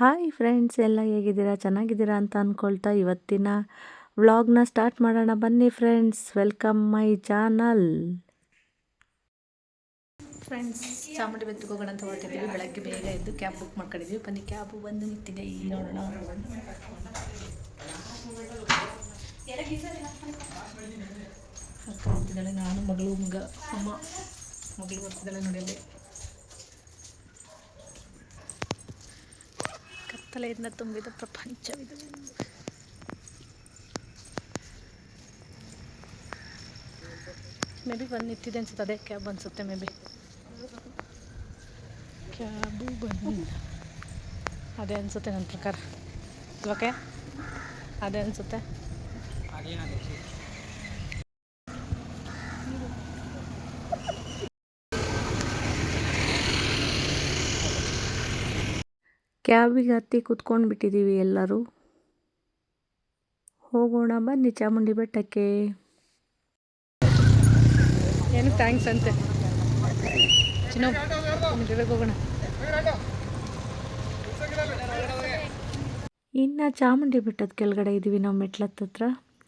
Hi friends ಎಲ್ಲ ಹೇಗಿದ್ದೀರಾ? ಚೆನ್ನಾಗಿದ್ದೀರಾ ಅಂತ ಅಂದ್ಕೊಳ್ತಾ ಇವತ್ತಿನ ವ್ಲಾಗ್ನ ಸ್ಟಾರ್ಟ್ ಮಾಡೋಣ. ಬನ್ನಿ friends welcome my channel friends Chamundi ಬೆಟ್ಟಕ್ಕೆ ಹೋಗೋಣ ಅಂತ ಹೊರಟಿದ್ದೀವಿ. ಬೆಳಗ್ಗೆ ಬೇಗ ಎದ್ದು ಕ್ಯಾಬ್ ಬುಕ್ ಮಾಡ್ಕೊಂಡಿದ್ದೀವಿ. ಬನ್ನಿ ಕ್ಯಾಬು ಬಂದು ನಿಂತಿದೆ. ಈ ನೋಡೋಣ. ನಾನು ಮಗಳು, ಮಗ, ಅಮ್ಮ. ಮಗಳು ಬರ್ತಿದ್ದಾಳೆ ನೋಡಿ ಕತ್ತಲೆಯಿಂದ ತುಂಬಿದ ಪ್ರಪಂಚವಿದು. ಮೇ ಬಿ ಬಂದು ನಿಂತಿದೆ ಅನ್ಸುತ್ತೆ ಅದೇ ಕ್ಯಾಬ್ ಅನ್ಸುತ್ತೆ ಮೇ ಬಿ ಕ್ಯಾಬು ಬಂದು ಅದೇ ಅನ್ಸುತ್ತೆ ನನ್ನ ಪ್ರಕಾರ. ಓಕೆ ಅದೇ ಅನ್ಸುತ್ತೆ. ಕ್ಯಾಬಿಗೆ ಹತ್ತಿ ಕೂತ್ಕೊಂಡು ಬಿಟ್ಟಿದ್ದೀವಿ ಎಲ್ಲರೂ. ಹೋಗೋಣ ಬನ್ನಿ ಚಾಮುಂಡಿ ಬೆಟ್ಟಕ್ಕೆ. ಏನು ಥ್ಯಾಂಕ್ಸ್ ಅಂತೆ. ಹೋಗೋಣ. ಇನ್ನು ಚಾಮುಂಡಿ ಬೆಟ್ಟದ ಕೆಳಗಡೆ ಇದ್ದೀವಿ ನಾವು ಮೆಟ್ಲತ್ತ ಹತ್ರ.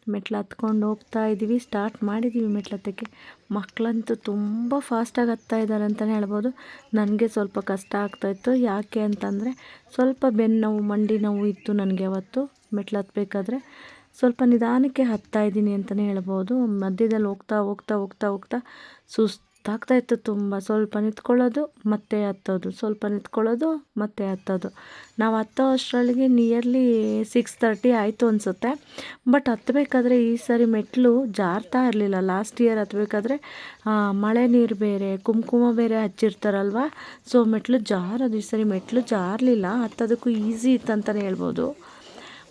ಮೆಟ್ಲು ಹತ್ಕೊಂಡು ಹೋಗ್ತಾ ಇದ್ದೀವಿ. ಸ್ಟಾರ್ಟ್ ಮಾಡಿದ್ದೀವಿ ಮೆಟ್ಲು ಹತ್ತಕ್ಕೆ. ಮಕ್ಕಳಂತೂ ತುಂಬ ಫಾಸ್ಟಾಗಿ ಹತ್ತಾ ಇದ್ದಾರೆ ಅಂತಲೇ ಹೇಳ್ಬೋದು. ನನಗೆ ಸ್ವಲ್ಪ ಕಷ್ಟ ಆಗ್ತಾಯಿತ್ತು ಯಾಕೆ ಅಂತಂದರೆ ಸ್ವಲ್ಪ ಬೆನ್ನು ನೋವು, ಮಂಡಿ ನೋವು ಇತ್ತು ನನಗೆ ಅವತ್ತು ಮೆಟ್ಲು ಹತ್ತಬೇಕಾದ್ರೆ ಸ್ವಲ್ಪ ನಿಧಾನಕ್ಕೆ ಹತ್ತಾ ಇದ್ದೀನಿ ಅಂತಲೇ ಹೇಳ್ಬೋದು. ಮಧ್ಯದಲ್ಲಿ ಹೋಗ್ತಾ ಹೋಗ್ತಾ ಹೋಗ್ತಾ ಹೋಗ್ತಾ ಸುಸ್ತು ಇತ್ತು ತುಂಬ. ಸ್ವಲ್ಪ ನಿಂತ್ಕೊಳ್ಳೋದು, ಮತ್ತೆ ಹತ್ತೋದು. ಸ್ವಲ್ಪ ನಿಂತ್ಕೊಳ್ಳೋದು, ಮತ್ತೆ ಹತ್ತೋದು. ನಾವು ಹತ್ತೋ ಅಷ್ಟರೊಳಗೆ ನಿಯರ್ಲಿ ಸಿಕ್ಸ್ ತರ್ಟಿ ಆಯಿತು ಅನಿಸುತ್ತೆ. ಬಟ್ ಹತ್ತಬೇಕಾದ್ರೆ ಈ ಸರಿ ಮೆಟ್ಲು ಜಾರ್ತಾ ಇರಲಿಲ್ಲ. ಲಾಸ್ಟ್ ಇಯರ್ ಹತ್ತಬೇಕಾದ್ರೆ ಮಳೆ ನೀರು ಬೇರೆ, ಕುಂಕುಮ ಬೇರೆ ಹಚ್ಚಿರ್ತಾರಲ್ವ? ಸೊ ಮೆಟ್ಲು ಜಾರೋದು. ಈ ಸರಿ ಮೆಟ್ಲು ಜಾರಲಿಲ್ಲ. ಹತ್ತೋದಕ್ಕೂ ಈಸಿ ಇತ್ತು ಅಂತಲೇ ಹೇಳ್ಬೋದು.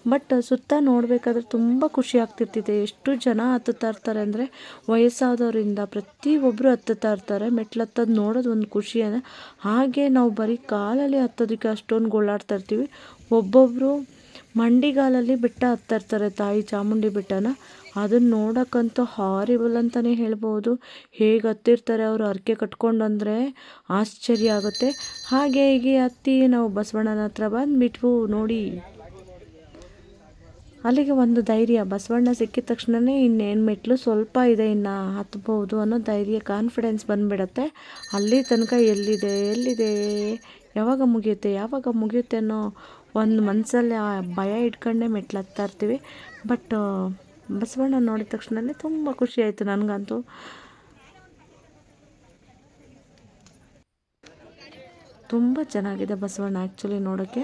ಬಟ್ ಸುತ್ತ ನೋಡಬೇಕಾದ್ರೆ ತುಂಬ ಖುಷಿ ಆಗ್ತಿರ್ತಿದೆ. ಎಷ್ಟು ಜನ ಹತ್ತುತ್ತಾ ಇರ್ತಾರೆ ಅಂದರೆ ವಯಸ್ಸಾದವರಿಂದ ಪ್ರತಿಯೊಬ್ಬರು ಹತ್ತುತ್ತಾ ಇರ್ತಾರೆ. ಮೆಟ್ಲು ಹತ್ತೋದು ನೋಡೋದು ಒಂದು ಖುಷಿ ಅಂದರೆ ಹಾಗೆ ನಾವು ಬರೀ ಕಾಲಲ್ಲಿ ಹತ್ತೋದಕ್ಕೆ ಅಷ್ಟೊಂದು ಗೋಳಾಡ್ತಾ ಇರ್ತೀವಿ. ಒಬ್ಬೊಬ್ಬರು ಮಂಡಿಗಾಲಲ್ಲಿ ಬೆಟ್ಟ ಹತ್ತಾ ಇರ್ತಾರೆ ತಾಯಿ ಚಾಮುಂಡಿ ಬೆಟ್ಟನ. ಅದನ್ನು ನೋಡೋಕ್ಕಂತೂ ಹಾರಿಬಲ್ ಅಂತಲೇ ಹೇಳ್ಬೋದು. ಹೇಗೆ ಹತ್ತಿರ್ತಾರೆ ಅವರು ಹರಕೆ ಕಟ್ಕೊಂಡು ಅಂದರೆ ಆಶ್ಚರ್ಯ ಆಗುತ್ತೆ. ಹಾಗೆ ಹೀಗೆ ಹತ್ತಿ ನಾವು ಬಸವಣ್ಣನ ಹತ್ರ ಬಂದುಬಿಟ್ವು ನೋಡಿ. ಅಲ್ಲಿಗೆ ಒಂದು ಧೈರ್ಯ. ಬಸವಣ್ಣ ಸಿಕ್ಕಿದ ತಕ್ಷಣವೇ ಇನ್ನೇನು ಮೆಟ್ಲು ಸ್ವಲ್ಪ ಇದೆ ಇನ್ನು ಹತ್ಬೋದು ಅನ್ನೋ ಧೈರ್ಯ ಕಾನ್ಫಿಡೆನ್ಸ್ ಬಂದುಬಿಡತ್ತೆ. ಅಲ್ಲಿ ತನಕ ಎಲ್ಲಿದೆ ಎಲ್ಲಿದೆ, ಯಾವಾಗ ಮುಗಿಯುತ್ತೆ ಯಾವಾಗ ಮುಗಿಯುತ್ತೆ ಅನ್ನೋ ಒಂದು ಮನಸ್ಸಲ್ಲಿ ಆ ಭಯ ಇಟ್ಕೊಂಡೇ ಮೆಟ್ಲು ಹತ್ತಾ ಇರ್ತೀವಿ. ಬಟ್ ಬಸವಣ್ಣ ನೋಡಿದ ತಕ್ಷಣವೇ ತುಂಬ ಖುಷಿ ಆಯಿತು ನನಗಂತೂ. ತುಂಬ ಚೆನ್ನಾಗಿದೆ ಬಸವಣ್ಣ ಆ್ಯಕ್ಚುಲಿ ನೋಡೋಕ್ಕೆ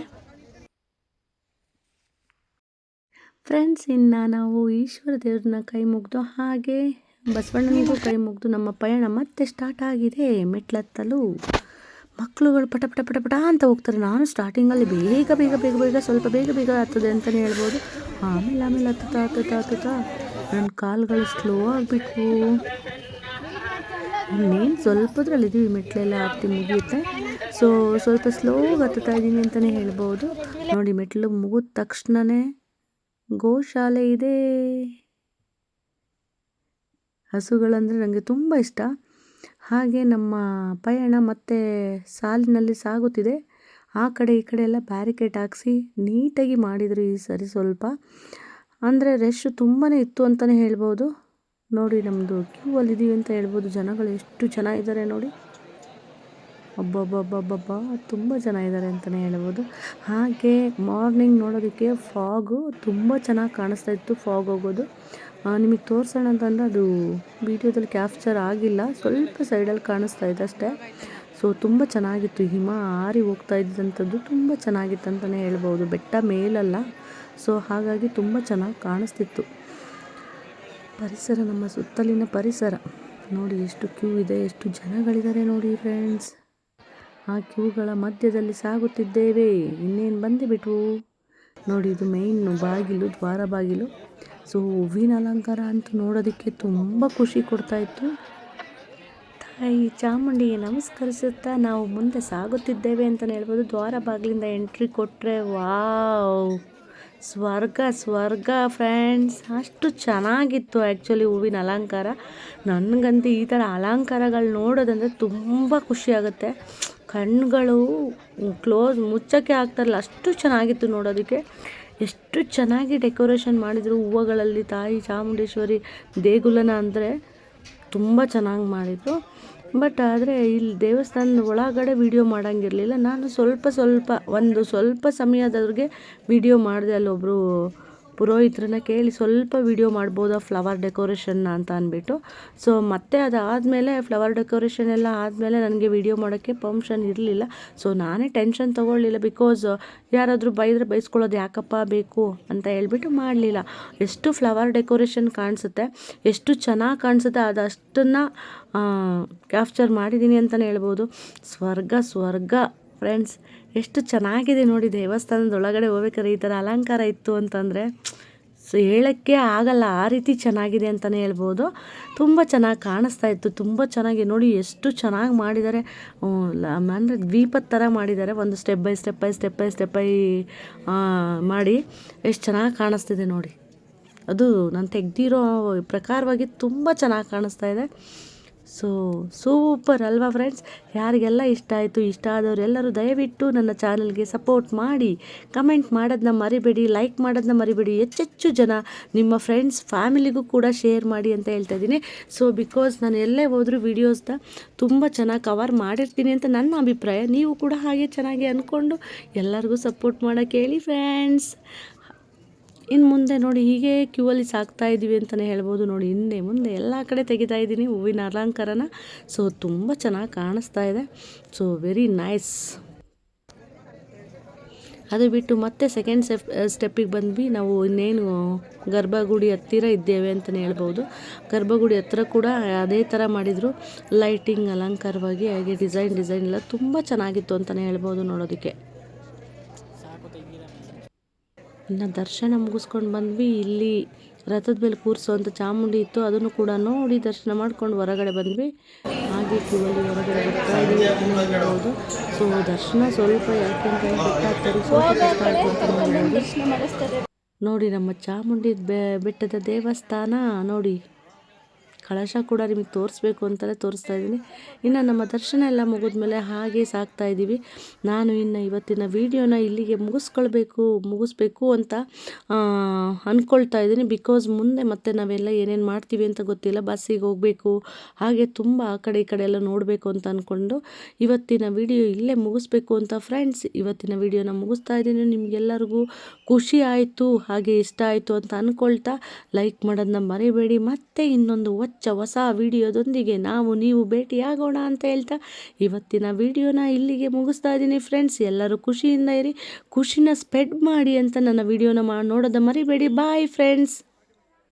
ಫ್ರೆಂಡ್ಸ್ ಇನ್ನು ನಾವು ಈಶ್ವರ ದೇವ್ರನ್ನ ಕೈ ಮುಗಿದು ಹಾಗೆ ಬಸವಣ್ಣನಿಗೂ ಕೈ ಮುಗಿದು ನಮ್ಮ ಪಯಣ ಮತ್ತೆ ಸ್ಟಾರ್ಟ್ ಆಗಿದೆ ಮೆಟ್ಲತ್ತಲು. ಮಕ್ಕಳುಗಳು ಪಟ ಪಟ ಪಟ ಪಟ ಅಂತ ಹೋಗ್ತಾರೆ. ನಾನು ಸ್ಟಾರ್ಟಿಂಗಲ್ಲಿ ಬೇಗ ಬೇಗ ಬೇಗ ಬೇಗ ಸ್ವಲ್ಪ ಬೇಗ ಬೇಗ ಹತ್ತದೆ ಅಂತಲೇ ಹೇಳ್ಬೋದು. ಆಮೇಲೆ ಆಮೇಲೆ ಹತ್ತುತ್ತಾ ಹತ್ತುತ್ತಾ ಹತ್ತುತ್ತಾ ನನ್ನ ಕಾಲುಗಳು ಸ್ಲೋ ಆಗಿಬಿಟ್ವು. ಇನ್ನೇನು ಸ್ವಲ್ಪದ್ರಲ್ಲಿದ್ದೀವಿ ಮೆಟ್ಲೆಲ್ಲ ಹತ್ತಿ ಮುಗಿಯುತ್ತೆ. ಸೊ ಸ್ವಲ್ಪ ಸ್ಲೋ ಹತ್ತುತ್ತಾ ಇದ್ದೀನಿ ಅಂತಲೇ ಹೇಳ್ಬೋದು. ನೋಡಿ ಮೆಟ್ಲು ಮುಗಿದ ತಕ್ಷಣವೇ ಗೋಶಾಲೆ ಇದೆ. ಹಸುಗಳಂದರೆ ನನಗೆ ತುಂಬ ಇಷ್ಟ. ಹಾಗೆ ನಮ್ಮ ಪಯಣ ಮತ್ತೆ ಸಾಲಿನಲ್ಲಿ ಸಾಗುತ್ತಿದೆ. ಆ ಕಡೆ ಈ ಕಡೆ ಎಲ್ಲ ಬ್ಯಾರಿಕೇಡ್ ಹಾಕ್ಸಿ ನೀಟಾಗಿ ಮಾಡಿದರು ಈ ಸರಿ ಸ್ವಲ್ಪ. ಅಂದರೆ ರಶ್ ತುಂಬಾ ಇತ್ತು ಅಂತಲೇ ಹೇಳ್ಬೋದು. ನೋಡಿ ನಮ್ಮದು ಕ್ಯೂ ಅಲ್ಲಿದ್ದೀವಿ ಅಂತ ಹೇಳ್ಬೋದು. ಜನಗಳು ಎಷ್ಟು ಜನ ಇದ್ದಾರೆ ನೋಡಿ. ಅಬ್ಬಬ್ಬಬ್ಬಬ್ಬಬ್ಬ. ತುಂಬ ಜನ ಇದ್ದಾರೆ ಅಂತಲೇ ಹೇಳ್ಬೋದು. ಹಾಗೆ ಮಾರ್ನಿಂಗ್ ನೋಡೋದಕ್ಕೆ ಫಾಗು ತುಂಬ ಚೆನ್ನಾಗಿ ಕಾಣಿಸ್ತಾ ಇತ್ತು ಫಾಗ್ ಹೋಗೋದು. ನಿಮಗೆ ತೋರಿಸೋಣ ಅಂತಂದರೆ ಅದು ವಿಡಿಯೋದಲ್ಲಿ ಕ್ಯಾಪ್ಚರ್ ಆಗಿಲ್ಲ. ಸ್ವಲ್ಪ ಸೈಡಲ್ಲಿ ಕಾಣಿಸ್ತಾ ಇದೆ ಅಷ್ಟೇ. ಸೊ ತುಂಬ ಚೆನ್ನಾಗಿತ್ತು. ಹಿಮ ಆರಿ ಹೋಗ್ತಾ ಇದ್ದಂಥದ್ದು ತುಂಬ ಚೆನ್ನಾಗಿತ್ತು ಅಂತಲೇ ಹೇಳ್ಬೋದು. ಬೆಟ್ಟ ಮೇಲಲ್ಲ. ಸೊ ಹಾಗಾಗಿ ತುಂಬ ಚೆನ್ನಾಗಿ ಕಾಣಿಸ್ತಿತ್ತು. ಪರಿಸರ, ನಮ್ಮ ಸುತ್ತಲಿನ ಪರಿಸರ. ನೋಡಿ ಎಷ್ಟು ಕ್ಯೂ ಇದೆ, ಎಷ್ಟು ಜನಗಳಿದ್ದಾರೆ ನೋಡಿ ಫ್ರೆಂಡ್ಸ್ ಆ ಕ್ಯೂಗಳ ಮಧ್ಯದಲ್ಲಿ ಸಾಗುತ್ತಿದ್ದೇವೆ. ಇನ್ನೇನು ಬಂದುಬಿಟ್ವು? ನೋಡಿ, ಇದು ಮೇಯ್ನು ಬಾಗಿಲು, ದ್ವಾರ ಬಾಗಿಲು. ಸೊ ಹೂವಿನ ಅಲಂಕಾರ ಅಂತೂ ನೋಡೋದಕ್ಕೆ ತುಂಬ ಖುಷಿ ಕೊಡ್ತಾಯಿತ್ತು ತಾಯಿ ಚಾಮುಂಡಿಗೆ ನಮಸ್ಕರಿಸುತ್ತಾ ನಾವು ಮುಂದೆ ಸಾಗುತ್ತಿದ್ದೇವೆ ಅಂತಲೇ ಹೇಳ್ಬೋದು. ದ್ವಾರ ಬಾಗಿಲಿಂದ ಎಂಟ್ರಿ ಕೊಟ್ಟರೆ ವಾವ್! ಸ್ವರ್ಗ ಸ್ವರ್ಗ ಫ್ರೆಂಡ್ಸ್ ಅಷ್ಟು ಚೆನ್ನಾಗಿತ್ತು ಆ್ಯಕ್ಚುಲಿ ಹೂವಿನ ಅಲಂಕಾರ. ನನಗಂತೂ ಈ ಥರ ಅಲಂಕಾರಗಳು ನೋಡೋದಂದರೆ ತುಂಬ ಖುಷಿಯಾಗುತ್ತೆ ಕಣ್ಣುಗಳು ಕ್ಲೋಸ್ ಮುಚ್ಚಕ್ಕೆ ಆಗ್ತಾರಲ್ಲ ಅಷ್ಟು ಚೆನ್ನಾಗಿತ್ತು ನೋಡೋದಕ್ಕೆ. ಎಷ್ಟು ಚೆನ್ನಾಗಿ ಡೆಕೋರೇಷನ್ ಮಾಡಿದರು ಹೂವುಗಳಲ್ಲಿ, ತಾಯಿ ಚಾಮುಂಡೇಶ್ವರಿ ದೇಗುಲನ ಅಂದರೆ ತುಂಬ ಚೆನ್ನಾಗಿ ಮಾಡಿದರು. ಬಟ್ ಆದರೆ ಇಲ್ಲಿ ದೇವಸ್ಥಾನದ ಒಳಗಡೆ ವಿಡಿಯೋ ಮಾಡೋಂಗಿರಲಿಲ್ಲ. ನಾನು ಸ್ವಲ್ಪ ಸ್ವಲ್ಪ, ಒಂದು ಸ್ವಲ್ಪ ಸಮಯದವ್ರಿಗೆ ವಿಡಿಯೋ ಮಾಡಿದೆ ಅಲ್ಲೊಬ್ಬರು ಪುರೋಹಿತ್ರನ್ನ ಕೇಳಿ ಸ್ವಲ್ಪ ವಿಡಿಯೋ ಮಾಡ್ಬೋದಾ ಫ್ಲವರ್ ಡೆಕೋರೇಷನ್ನ ಅಂತ ಅಂದ್ಬಿಟ್ಟು. ಸೊ ಮತ್ತೆ ಅದಾದಮೇಲೆ ಫ್ಲವರ್ ಡೆಕೋರೇಷನ್ ಎಲ್ಲ ಆದಮೇಲೆ ನನಗೆ ವಿಡಿಯೋ ಮಾಡೋಕ್ಕೆ ಪರ್ಮಿಷನ್ ಇರಲಿಲ್ಲ. ಸೊ ನಾನೇ ಟೆನ್ಷನ್ ತೊಗೊಳ್ಳಿಲ್ಲ ಬಿಕಾಸ್ ಯಾರಾದರೂ ಬೈದ್ರೆ ಬೈಸ್ಕೊಳ್ಳೋದು ಯಾಕಪ್ಪ ಬೇಕು ಅಂತ ಹೇಳ್ಬಿಟ್ಟು ಮಾಡಲಿಲ್ಲ. ಎಷ್ಟು ಫ್ಲವರ್ ಡೆಕೋರೇಷನ್ ಕಾಣಿಸುತ್ತೆ, ಎಷ್ಟು ಚೆನ್ನಾಗಿ ಕಾಣಿಸುತ್ತೆ ಅದಷ್ಟನ್ನು ಕ್ಯಾಪ್ಚರ್ ಮಾಡಿದ್ದೀನಿ ಅಂತಲೇ ಹೇಳ್ಬೋದು. ಸ್ವರ್ಗ ಸ್ವರ್ಗ. ಫ್ರೆಂಡ್ಸ್ ಎಷ್ಟು ಚೆನ್ನಾಗಿದೆ ನೋಡಿ ದೇವಸ್ಥಾನದ ಒಳಗಡೆ ಹೋಗ್ಬೇಕಾದ್ರೆ ಈ ಥರ ಅಲಂಕಾರ ಇತ್ತು ಅಂತಂದರೆ, ಸೊ ಹೇಳೋಕ್ಕೆ ಆಗಲ್ಲ, ಆ ರೀತಿ ಚೆನ್ನಾಗಿದೆ ಅಂತಲೇ ಹೇಳ್ಬೋದು. ತುಂಬ ಚೆನ್ನಾಗಿ ಕಾಣಿಸ್ತಾ ಇತ್ತು, ತುಂಬ ಚೆನ್ನಾಗಿ ನೋಡಿ ಎಷ್ಟು ಚೆನ್ನಾಗಿ ಮಾಡಿದ್ದಾರೆ. ಅಂದರೆ ದ್ವೀಪದ ಥರ ಮಾಡಿದ್ದಾರೆ, ಒಂದು step by step by step by step by ಮಾಡಿ ಎಷ್ಟು ಚೆನ್ನಾಗಿ ಕಾಣಿಸ್ತಿದೆ ನೋಡಿ. ಅದು ನಾನು ತೆಗೆದಿರೋ ಪ್ರಕಾರವಾಗಿ ತುಂಬ ಚೆನ್ನಾಗಿ ಕಾಣಿಸ್ತಾ ಇದೆ. ಸೊ, ಸೂಪರ್ ಅಲ್ವಾ ಫ್ರೆಂಡ್ಸ್ ಯಾರಿಗೆಲ್ಲ ಇಷ್ಟ ಆಯಿತು, ಇಷ್ಟ ಆದವರೆಲ್ಲರೂ ದಯವಿಟ್ಟು ನನ್ನ ಚಾನಲ್ಗೆ ಸಪೋರ್ಟ್ ಮಾಡಿ. ಕಮೆಂಟ್ ಮಾಡೋದನ್ನ ಮರಿಬೇಡಿ ಲೈಕ್ ಮಾಡೋದನ್ನ ಮರಿಬೇಡಿ. ಹೆಚ್ಚೆಚ್ಚು ಜನ ನಿಮ್ಮ ಫ್ರೆಂಡ್ಸ್ ಫ್ಯಾಮಿಲಿಗೂ ಕೂಡ ಶೇರ್ ಮಾಡಿ ಅಂತ ಹೇಳ್ತಾ ಇದ್ದೀನಿ. ಸೊ ಬಿಕಾಸ್ ನಾನು ಎಲ್ಲೇ ಹೋದರೂ ವೀಡಿಯೋಸ್ನ ತುಂಬ ಚೆನ್ನಾಗಿ ಕವರ್ ಮಾಡಿರ್ತೀನಿ ಅಂತ ನನ್ನ ಅಭಿಪ್ರಾಯ. ನೀವು ಕೂಡ ಹಾಗೆ ಚೆನ್ನಾಗಿ ಅಂದ್ಕೊಂಡು ಎಲ್ಲರಿಗೂ ಸಪೋರ್ಟ್ ಮಾಡೋಕ್ಕೆ ಹೇಳಿ ಫ್ರೆಂಡ್ಸ್ ಇನ್ನು ಮುಂದೆ ನೋಡಿ ಹೀಗೆ ಕ್ಯೂ ಅಲ್ಲಿ ಸಾಕ್ತಾ ಇದ್ದೀವಿ ಅಂತಲೇ ಹೇಳ್ಬೋದು ನೋಡಿ. ಹಿಂದೆ ಮುಂದೆ ಎಲ್ಲ ಕಡೆ ತೆಗಿತಾ ಇದ್ದೀನಿ ಹೂವಿನ ಅಲಂಕಾರನ. ಸೊ ತುಂಬ ಚೆನ್ನಾಗಿ ಕಾಣಿಸ್ತಾ ಇದೆ. ಸೊ ವೆರಿ ನೈಸ್ ಅದು ಬಿಟ್ಟು ಮತ್ತೆ ಸೆಕೆಂಡ್ ಸ್ಟೆಪ್ ಸ್ಟೆಪ್ಪಿಗೆ ಬಂದ್ವಿ. ನಾವು ಇನ್ನೇನು ಗರ್ಭಗುಡಿ ಹತ್ತಿರ ಇದ್ದೇವೆ ಅಂತಲೇ ಹೇಳ್ಬೋದು. ಗರ್ಭಗುಡಿ ಹತ್ತಿರ ಕೂಡ ಅದೇ ಥರ ಮಾಡಿದರು. ಲೈಟಿಂಗ್ ಅಲಂಕಾರವಾಗಿ ಹಾಗೆ ಡಿಸೈನ್ ಡಿಸೈನ್ ಎಲ್ಲ ತುಂಬ ಚೆನ್ನಾಗಿತ್ತು ಅಂತಲೇ ಹೇಳ್ಬೋದು ನೋಡೋದಕ್ಕೆ. ಇನ್ನು ದರ್ಶನ ಮುಗಿಸ್ಕೊಂಡು ಬಂದ್ವಿ. ಇಲ್ಲಿ ರಥದ ಮೇಲೆ ಕೂರಿಸುವಂಥ ಚಾಮುಂಡಿ ಇತ್ತು. ಅದನ್ನು ಕೂಡ ನೋಡಿ ದರ್ಶನ ಮಾಡ್ಕೊಂಡು ಹೊರಗಡೆ ಬಂದ್ವಿ. ಹಾಗೆ ಕ್ಯೂವಲ್ಲಿ ಹೊರಗಡೆ ಬರ್ತಾ ಇದ್ದೀವಿ ಸೊ ದರ್ಶನ ಸ್ವಲ್ಪ ಯಾಕೆ ಅಂತ ಗೊತ್ತಾಗ್ತಾರೆ ಸ್ವಲ್ಪ ನೋಡಿ ನಮ್ಮ ಚಾಮುಂಡಿ ಬೆಟ್ಟದ ದೇವಸ್ಥಾನ ನೋಡಿ. ಕಳಶ ಕೂಡ ನಿಮಗೆ ತೋರಿಸ್ಬೇಕು ಅಂತಲೇ ತೋರಿಸ್ತಾ ಇದ್ದೀನಿ. ಇನ್ನು ನಮ್ಮ ದರ್ಶನ ಎಲ್ಲ ಮುಗಿದ್ಮೇಲೆ ಹಾಗೆ ಸಾಕ್ತಾ ಇದ್ದೀವಿ. ನಾನು ಇನ್ನು ಇವತ್ತಿನ ವೀಡಿಯೋನ ಇಲ್ಲಿಗೆ ಮುಗಿಸ್ಕೊಳ್ಬೇಕು, ಮುಗಿಸ್ಬೇಕು ಅಂತ ಅಂದ್ಕೊಳ್ತಾ ಇದ್ದೀನಿ. ಬಿಕಾಸ್ ಮುಂದೆ ಮತ್ತೆ ನಾವೆಲ್ಲ ಏನೇನು ಮಾಡ್ತೀವಿ ಅಂತ ಗೊತ್ತಿಲ್ಲ. ಬಸ್ಸಿಗೆ ಹೋಗಬೇಕು, ಹಾಗೆ ತುಂಬ ಆ ಕಡೆ ಈ ಕಡೆ ಎಲ್ಲ ನೋಡಬೇಕು ಅಂತ ಅಂದ್ಕೊಂಡು ಇವತ್ತಿನ ವಿಡಿಯೋ ಇಲ್ಲೇ ಮುಗಿಸ್ಬೇಕು ಅಂತ ಫ್ರೆಂಡ್ಸ್ ಇವತ್ತಿನ ವಿಡಿಯೋನ ಮುಗಿಸ್ತಾ ಇದ್ದೀನಿ. ನಿಮಗೆಲ್ಲರಿಗೂ ಖುಷಿ ಆಯಿತು, ಹಾಗೆ ಇಷ್ಟ ಆಯಿತು ಅಂತ ಅಂದ್ಕೊಳ್ತಾ ಲೈಕ್ ಮಾಡೋದನ್ನ ಮರಿಬೇಡಿ. ಮತ್ತೆ ಇನ್ನೊಂದು ಹೊಚ್ಚ ಹೊಸ ವಿಡಿಯೋದೊಂದಿಗೆ ನಾವು ನೀವು ಭೇಟಿಯಾಗೋಣ ಅಂತ ಹೇಳ್ತಾ ಇವತ್ತಿನ ವಿಡಿಯೋನ ಇಲ್ಲಿಗೆ ಮುಗಿಸ್ತಾ ಇದ್ದೀನಿ ಫ್ರೆಂಡ್ಸ್. ಎಲ್ಲರೂ ಖುಷಿಯಿಂದ ಇರಿ, ಖುಷಿನ ಸ್ಪ್ರೆಡ್ ಮಾಡಿ ಅಂತ ನನ್ನ ವಿಡಿಯೋನ ನೋಡೋದ ಮರಿಬೇಡಿ. Bye friends